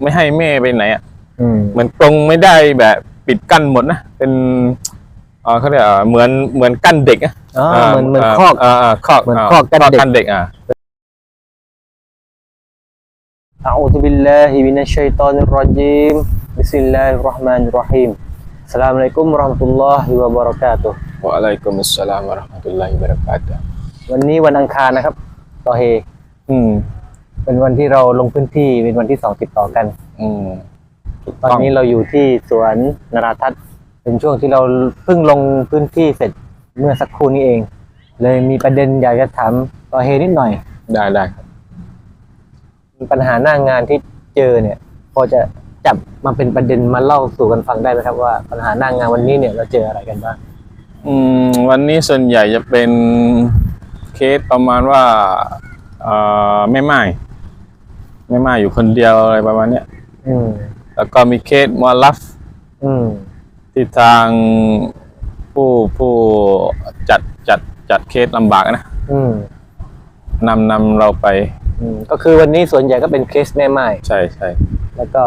ไม่ให้แม่ไปไหนอ่ะ อืม เหมือนกรงไม่ได้แบบปิดกั้นหมดนะเป็นเอ่อเขาเรียกว่าเหมือนเหมือนกั้นเด็กอะ อ๋อเหมือนเหมือนคอก เอ่าคอก เหมือน า คอกกั้นเด็ก กั้นเด็กอ่ะ أعوذ بالله من الشيطان الرجيم بسم الله الرحمن الرحيم السلام عليكم ورحمة الله وبركاته วะอะลัยกุมุสสลามวะเราะห์มะตุลลอฮิวะบะเราะกาตุฮ์ วันนี้วันอังคารนะครับ ต่อเฮ อืม เป็นวันที่เราลงพื้นที่เป็นวันที่สองติดต่อกัน อืมถูกตอนต้องนี้เราอยู่ที่สวนนราทัศน์เป็นช่วงที่เราเพิ่งลงพื้นที่เสร็จเมื่อสักครู่นี้เอง เลยมีประเด็นอยากจะถามต่อเฮนิดหน่อย ได้ได้ครับปัญหาหน้างานที่เจอเนี่ย พอจะจับมาเป็นประเด็นมาเล่าสู่กันฟังได้ไหมครับว่าปัญหาหน้างานวันนี้เนี่ยเราเจออะไรกันบ้างอืมวันนี้ส่วนใหญ่จะเป็นเคสประมาณว่าเอ่อแม่ไม้ แม่ไม้อยู่คนเดียวอะไรประมาณเนี้ยอืมแล้วก็มีเคสมอลลัฟอืมที่ทางผู้ผู้จัดจัดจัดเคสลำบากนะอืมนำนำเราไปอืมก็คือวันนี้ส่วนใหญ่ก็เป็นเคสแม่ไม้ใช่ใช่แล้วก็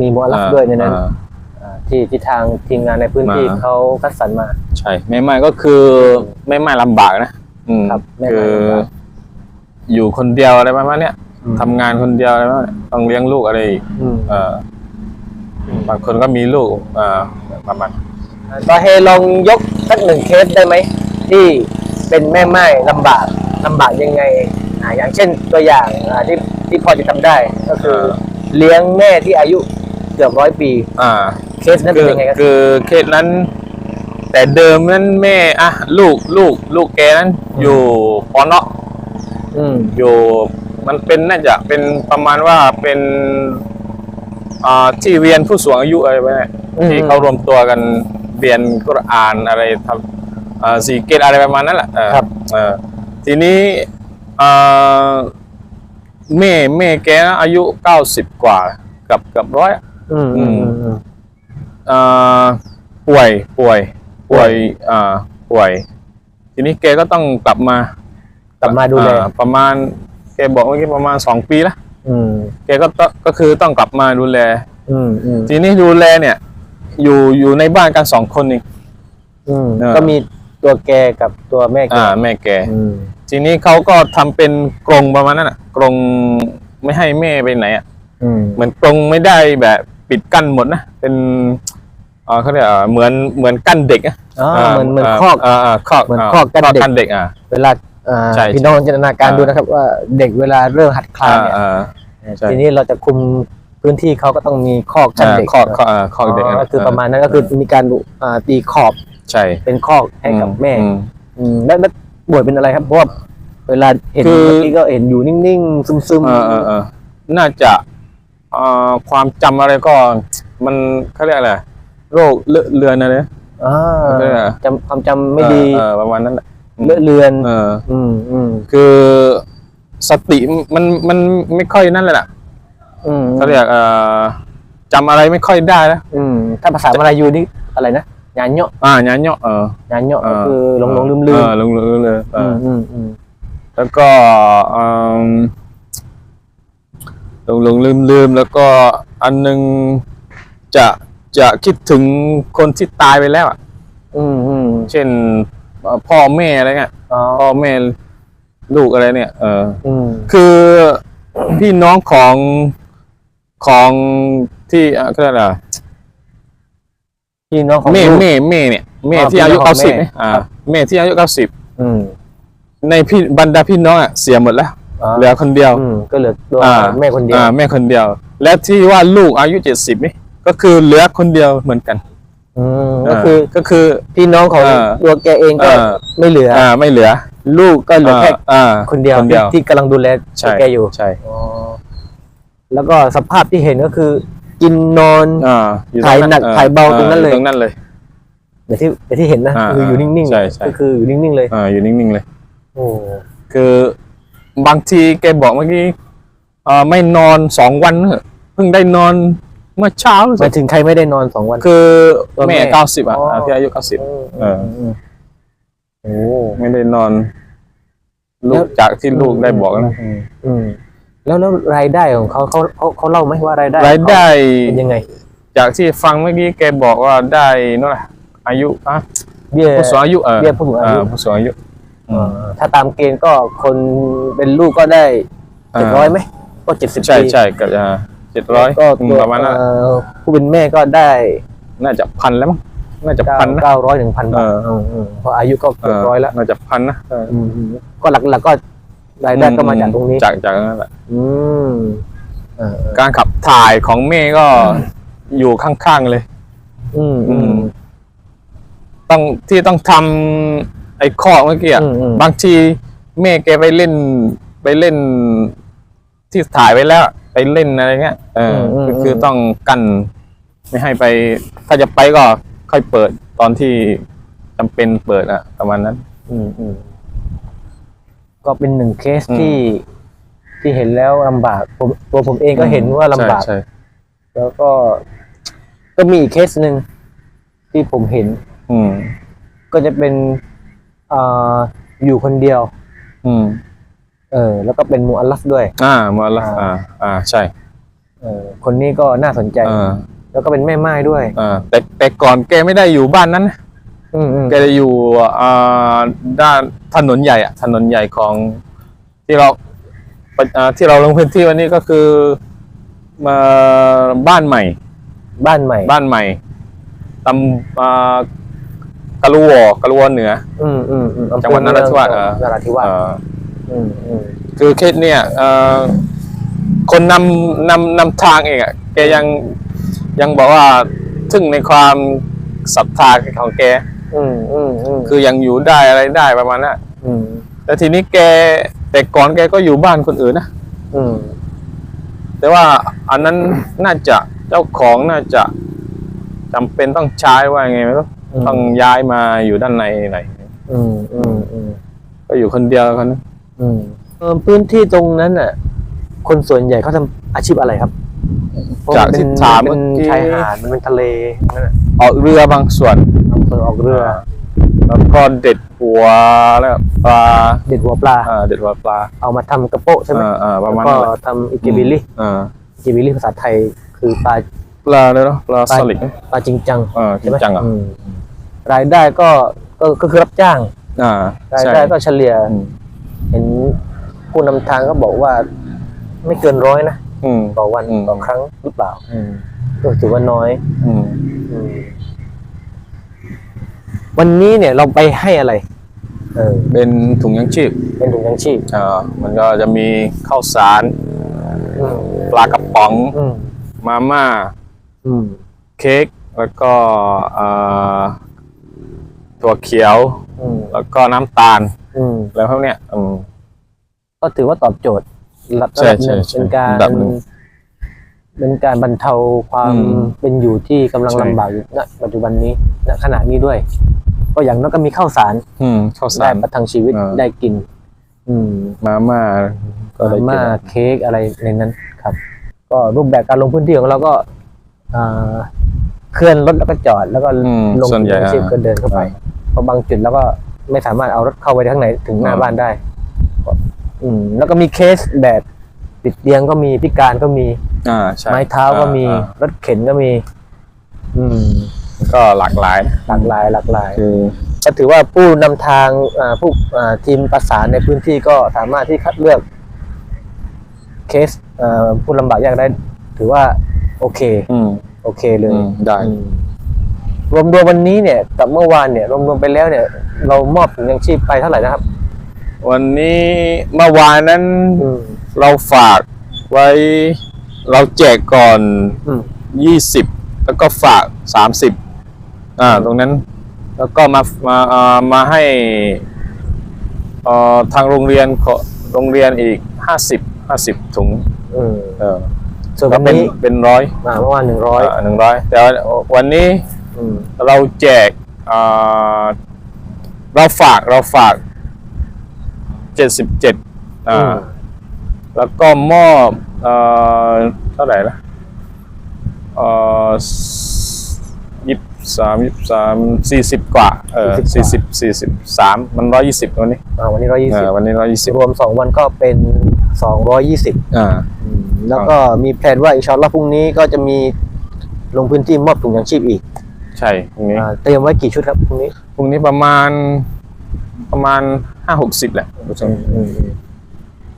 มีมอลลัฟอ่าด้วยในนั้นอ่า อ่าที่ที่ทางทีมงานในพื้นที่มา เขาคัดสรรมา ใช่แม่ไม้ก็คือแม่ไม้ลำบากนะ อืมครับแม่ไม้คือลำบากอยู่คนเดียวอะไรประมาณเนี้ยอืม ทำงานคนเดียวอะไรประมาณเนี้ยต้องเลี้ยงลูกอะไรอีกอืมเออบางคนก็มีลูกเอ่อประมาณต่อเฮลองยกสักหนึ่งเคสได้ไหมที่เป็นแม่ไม้ลำบากลำบากยังไงอ่าอย่างเช่นตัวอย่างอ่าที่ที่พอจะทำได้ ก็คือ เลี้ยงแม่ที่อายุเกือบร้อยปี อ่า เคสนั้นเป็นยังไงครับคือเคสนั้น แต่เดิมนั้นแม่อะลูกลูก ลูกแกนั้น อยู่ปอนเนาะอืมอยู่ มันเป็นน่าจะเป็นประมาณว่าเป็นอ่าที่เรียนผู้สูงอายุอะไรไปเนี่ยอืมที่เขารวมตัวกันเรียนกุรอานอะไรทำอ่าสีเกตอะไรประมาณนั้นแหละเออครับเออทีนี้อ่าแม่แม่แกนะอายุเก้าสิบกว่าเกับเกับร้อยอืมอืมอืมอืมอ่าป่วยป่วยป่วยอ่าป่วย ทีนี้แกก็ต้องกลับมากลับมาดูแลอ่ประมาณ แกบอกเมื่อกี้ประมาณสองปีแล้วอืมแกก็ต้องก็คือต้องกลับมาดูแล อืมอืมทีนี้ดูแลเนี่ย อยู่อยู่ในบ้านกันสองคนเอง อืมเออ ก็มีตัวแกกับตัวแม่แกอ่า แม่แก อืมทีนี้เขาก็ทำเป็นกรงประมาณนั้นอะ กรงไม่ให้แม่ไปไหนอะ อืมเหมือนกรงไม่ได้แบบปิดกั้นหมดนะ เป็นเอ่อเขาเรียกว่าเหมือนเหมือนกั้นเด็กอะอ๋อเหมือนเหมือนคอกอ่าอ่าคอกเหมือนคอกกั้นเด็กกั้นเด็กอะเวลา อ่าใช่พี่น้องจินตนาการอ่า ดูนะครับ ว่าเด็กเวลาเริ่มหัดคลานอ่าเนี่ยอ่า ใช่ ทีนี้เราจะคุมพื้นที่เขาก็ต้องมีคอกกั้นเด็กคอกคอกอ่าคอกเด็กอ๋อก็คือประมาณนั้นก็คือมีการอ่าตีขอบใช่เป็นคอกให้กับแม่ อื อืมแล้วแล้วบวชเป็นอะไรครับเพราะว่าเวลาเห็นคือ เมื่อกี้ก็เห็นอยู่นิ่งๆ ซึมเออเออเออน่าจะเอ่อความจำอะไรก็มันเขาเรียกอะไรโรคเลอะเลือนอะไรนะๆอ่าเออจำความจำไม่ดีเออเออประมาณนั้นแหละ เลอะเลือนเออ อืมอืมคือสติมันมันไม่ค่อยนั่นเลยล่ะอืมเขาเรียกเอ่อจำอะไรไม่ค่อยได้แล้วอืมถ้าภาษามาลายูนี่อะไรนะยานเนาะอ่าญาเนาะเออยานเนาะเก็คือหลงหลงลืมลืเอมอหลงลืมเลยเออือมอืมอืมแล้วก็เอิ่มหลงหลงลืมลืมแล้วก็อันหนึงจะจะคิดถึงคนที่ตายไปแล้วอะ อืมอืมเช่นเอ่อ พ่อแม่อะไรเงี้ยอ๋อพ่อแม่ลูกอะไรเนี่ย เอออืมคือพี่น้องของของที่เอ่อเขาเรียกอะไรอะพี่น้องของแม่ลูก แม่แม่เนี่ยแม่อ๋อที่อายุพี่น้องขอเก้างสิบแม่เนี่ยอ่าครับแม่ที่อายุเก้าสิบอืมในพี่บรรดาพี่น้องอะเสียหมดแล้วอ๋อเหลือคนเดียว อืมก็เหลือตัวอ่า แม่คนเดียวอ่าแม่คนเดียว และที่ว่าลูกอายุเจ็ดสิบนี่ก็คือเหลือคนเดียวเหมือนกัน อืมก็คือก็คือพี่น้องของเออตัวแกเองก็เออไม่เหลืออ่าไม่เหลือ ลูกก็เหลือแค่อ่าคนเดียวคนเดียวที่ที่กำลังดูแลใช่ตัวแกอยู่ใช่อ๋อแล้วก็สภาพที่เห็นก็คือ กินนอนอ่าอยู่ถ่ายหนักออถ่ายเบาตรงนั้นเลยตรงนั้นเลยอย่างที่อย่างที่เห็นนะอ่าคืออยู่นิ่งใช่ใช่ๆก็คืออยู่นิ่งๆเลยอ่าอยู่นิ่งๆเลยโอ้คือบางทีแกบอกเมื่อกี้เอ่อไม่นอนสองวันเนอะเพิ่งได้นอน เมื่อเช้าหมายถึงใครไม่ได้นอนสองวัน คือตัวแม่แม่เก้าสิบอะอ๋ออะที่อายุเก้าสิบ เออมโอ้ไม่ได้นอน ลูแล้กวจากที่ลูกได้บอกนะอืมอืมแล้วแล้วรายได้ของเขาเขาเขาเขาเล่าไหมว่ารายได้รายได้เป็นยังไงจากที่ฟังเมื่อกี้แกบอกว่าได้นั่นแหละอายุอะเบี้ย ผู้สูงอายุเออเบี้ยผู้สูงอายุ เผู้สูงอายุเอ่อถ้าตามเกณฑ์ก็คนเป็นลูกก็ได้เจ็ดร้อยไหมก็เจ็ดสิบใช่ปีใช่ก็จะ เจ็ดร้อยก็ตัวประมาณนั้นเอ่อผู้เป็นแม่ก็ได้ น่าจะพันแล้วมั้งน่าจะเก้าพันนะเก้าร้อยถึงพันบาทเออมๆเพราะอายุก็เกือบร้อยแล้วน่าจะพันนะเออมก็หลักๆก็รายได้ก็มาจากตรงนี้จากจากนั้นแหละอืมเออการขับถ่ายของเมย์ก็อยู่ข้างๆเลยอืมอืมต้องที่ต้องทำไอ้ข้อเมื่อกี้อะอืมอืมบางทีเมย์แกไปเล่นไปเล่นที่ถ่ายไว้แล้ว ไปเล่นอะไรเงี้ยเอออก็คือต้องกันไม่ให้ไป ถ้าจะไปก็ค่อยเปิดตอนที่จำเป็นเปิดอะประมาณนั้น อืมอืมก็เป็นหนึ่งเคสอืม ที่ ที่เห็นแล้วลำบากผมตัวผมเองก็เห็นว่าลำบาก ใช่ใช่แล้วก็ ก็มีอีกเคสหนึ่งที่ผมเห็นอืม ก็จะเป็นอ่าอยู่คนเดียว อืม เออ แล้วก็เป็นมูอัลลัฟด้วย อ่ามาละอ่า อ่าใช่ เออ คนนี้ก็น่าสนใจ อ่า แล้วก็เป็นแม่ไม้ด้วย อ่าแต่แต่ก่อนแกไม่ได้อยู่บ้านนั้นนะอืมอืมแกจะอยู่อ่าด้านถนนใหญ่อะถนนใหญ่ของที่เราปะอ่าที่เราลงพื้นที่วันนี้ก็คือมาบ้านใหม่ บ้านใหม่บ้านใหม่ตำอ่ากะลัวกะลัวเหนือ อืมอืมอืมอำเภอจังหวัดนราธิวาสเมืองอ่านราธิวาส เอ่ออืมอืม คือเคสเนี่ยคนนำนำนำทางเองอะแกยังยังบอกว่าทึ่งในความศรัทธาของแกคือยังอยู่ได้อะไรได้ประมาณนั้นแต่ทีนี้แกแต่ก่อนแกก็อยู่บ้านคนอื่นนะแต่ว่าอันนั้นน่าจะเจ้าของน่าจะจำเป็นต้องใช้ว่าไงไม่รู้ต้องย้ายมาอยู่ด้านในไหนอืมอืมอืมก็อยู่คนเดียวคนนั้น อืมเอ่อพื้นที่ตรงนั้นน่ะ คนส่วนใหญ่เขาทำอาชีพอะไรครับเพระจากนเป็ที่นถามเป็เมื่อนกี้ ชายหาดมันเป็นทะเลนั่นน่ะออกเรือบางส่วนอำเภอออกเรือแล้วก็เด็ดหัวแล้วปลาเด็ดหัวปลา อ่าเด็ดหัวปลาเอามาทำกระโปะใช่ไหมอ่าอ่าประมาณแล้วนั้นก็แหละทำอิเกบิลลี่อ่าอิเกบิลลี่ภาษาไทย คือปลาปลาเลยเนาะปลาปลาสลิดปลาจริงจังอ่าจริใช่งไหมจังอะอืมรายได้ก็ก็ก็คือรับจ้าง อ่ารายใช่ ได้ก็เฉลี่ยอืม เห็นผู้นำทางก็บอกว่าไม่เกินร้อยนะอืมต่อวันอืม ต่อครั้งหรือเปล่าก็ถือว่าน้อยอืมอืมวันนี้เนี่ยเราไปให้อะไร เออเป็นถุงยังชีพเป็นถุงยังชีพอ่ามันก็จะมีข้าวสารอืมปลากระป๋องอืมมาม่า อืมเค้กแล้วก็อ่าถั่วเขียวอืมแล้วก็น้ำตาล อืม แล้วพวกเนี้ยอืม ก็ถือว่าตอบโจทย์ระดับใช่ระดับหนึ่งใช่ใช่เป็นการ ระดับหนึ่งเป็นการบรรเทาความอืมเป็นอยู่ที่กำลังใช่ ลำบากอยู่ณปัจจุบันนี้ณขณะนี้ด้วย ก็อย่างน้อยก็มีข้าวสารอืมข้าวสาได้รประทังชีวิตอ่า ได้กิน อืม มาม่าก็ได้มากินม่าเค้กอะไรในนั้นครับ ก็รูปแบบการลงพื้นที่ของเราก็อ่าเคลื่อนรถแล้วก็จอดแล้วก็อืมลงส่วนใหญ่ถุงชีพก็เดินเข้าไปอ่าเพราะบางจุดแล้วก็ ไม่สามารถเอารถเข้าไปข้างในถึงหน้าอ่าบ้านได้ก็อืม แล้วก็มีเคสแบบติดเตียงก็มีพิการก็มีอ่าใช่ไม้เท้าก็มีอ่ารถเข็นก็มี อืม ก็หลากหลาย หลากหลาย หลากหลายคือก็ถือว่าผู้นำทางอ่าผู้อ่าทีมประสานในพื้นที่ก็สามารถที่คัดเลือก เคสอ่าผู้ลำบากยากได้ ถือว่า โอเคอืมโอเคเลยอืมได้อืมรวมรวมวันนี้เนี่ยกับเมื่อวานเนี่ยรวมรวมไปแล้วเนี่ย เรามอบถุงยังชีพไปเท่าไหร่นะครับ วันนี้เมื่อวานนั้นอืมเราฝากไว้ เราแจกก่อน อืมยี่สิบแล้วก็ฝากสามสิบอ่าตรงนั้น แล้วก็มามาเอ่อมาให้เอ่อทางโรงเรียนขอโรงเรียนอีกห้าสิบห้าสิบถุงอืมเออส่วนก็วันเป็นนี้เป็นร้อยอ่าเมื่อวานหนึ่งร้อยหนึ่งร้อยแต่ว่าวันนี้อืมเราแจกอ่า เราฝากเราฝากเจ็ดสิบเจ็ดอ่า แล้วก็มอบเอ่อเท่าไหร่ละเอ่อยี่สามยี่สามสี่สิบกว่า เออสี่สิบสี่สิบสามมันร้อยยี่สิบวันนี้อ่าวันนี้ร้อยยี่เอสิบอวันนี้ร้อยยี่สิบรวมสองวันก็เป็น220อ่าอืมแล้วก็มีแผนว่าอินชาอัลลอฮ์พรุ่งนี้ก็จะมีลงพื้นที่มอบถุงยางชีพอีก ใช่ตรงนี้อ่าเตรียมไว้กี่ชุดครับพรุ่งนี้ พรุ่งนี้ประมาณประมาณห้าหกสิบแหละ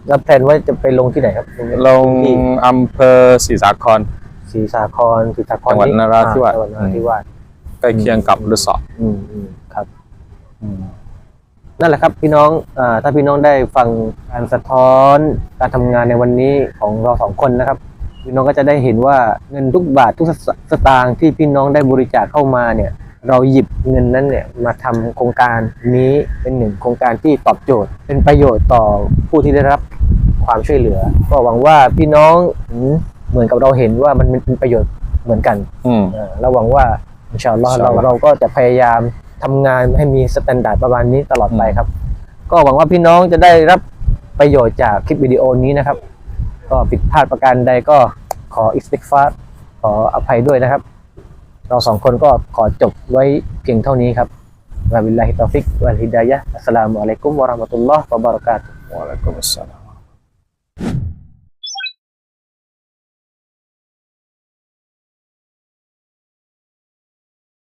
แล้วแผนว่าจะไปลงที่ไหนครับพรุ่งนี้ลงที่อำเภอศรีสาครศรีสาครศรีสาครจังหวัดนราธิวาสอ่จังหวัดนราธิวาสใกล้เคียงกับฤษฎอืมอืมครับนั่นแหละครับพี่น้องอาถ้าพี่น้องได้ฟังการสะท้อนการทำงานในวันนี้ของเราสองคนนะครับ พี่น้องก็จะได้เห็นว่าเงินทุกบาททุกสสตางค์ที่พี่น้องได้บริจาคเข้ามาเนี่ย เราหยิบเงินนั้นเนี่ยมาทำโครงการนี้เป็นหนึ่งโครงการที่ตอบโจทย์ เป็นประโยชน์ต่อผู้ที่ได้รับความช่วยเหลือ ก็หวังว่าพี่น้องอืมเหมือนกับเราเห็นว่ามันเป็นประโยชน์เหมือนกันอืมอ่าเราหวังว่าอินชาอัลลอฮ์อินชาเราอัลลอฮ์เราก็จะพยายามทำงานให้มีสแตนดาร์ดประมาณนี้ตลอดไปอืมครับ ก็หวังว่าพี่น้องจะได้รับประโยชน์จากคลิปวิดีโอนี้นะครับ ก็ผิดพลาดประการใดก็ขออิสติกฟาร์ขออภัยด้วยนะครับ เราสองคนก็ขอจบไว้เพียงเท่านี้ครับวะบิลลาฮิตอฟิกวัลฮิดายะอัสสลามุอะลัยกุมวะราะห์มะตุลลอฮ์วะบะเราะกาตุฮ์วะอะลัยกุมอัสสลาม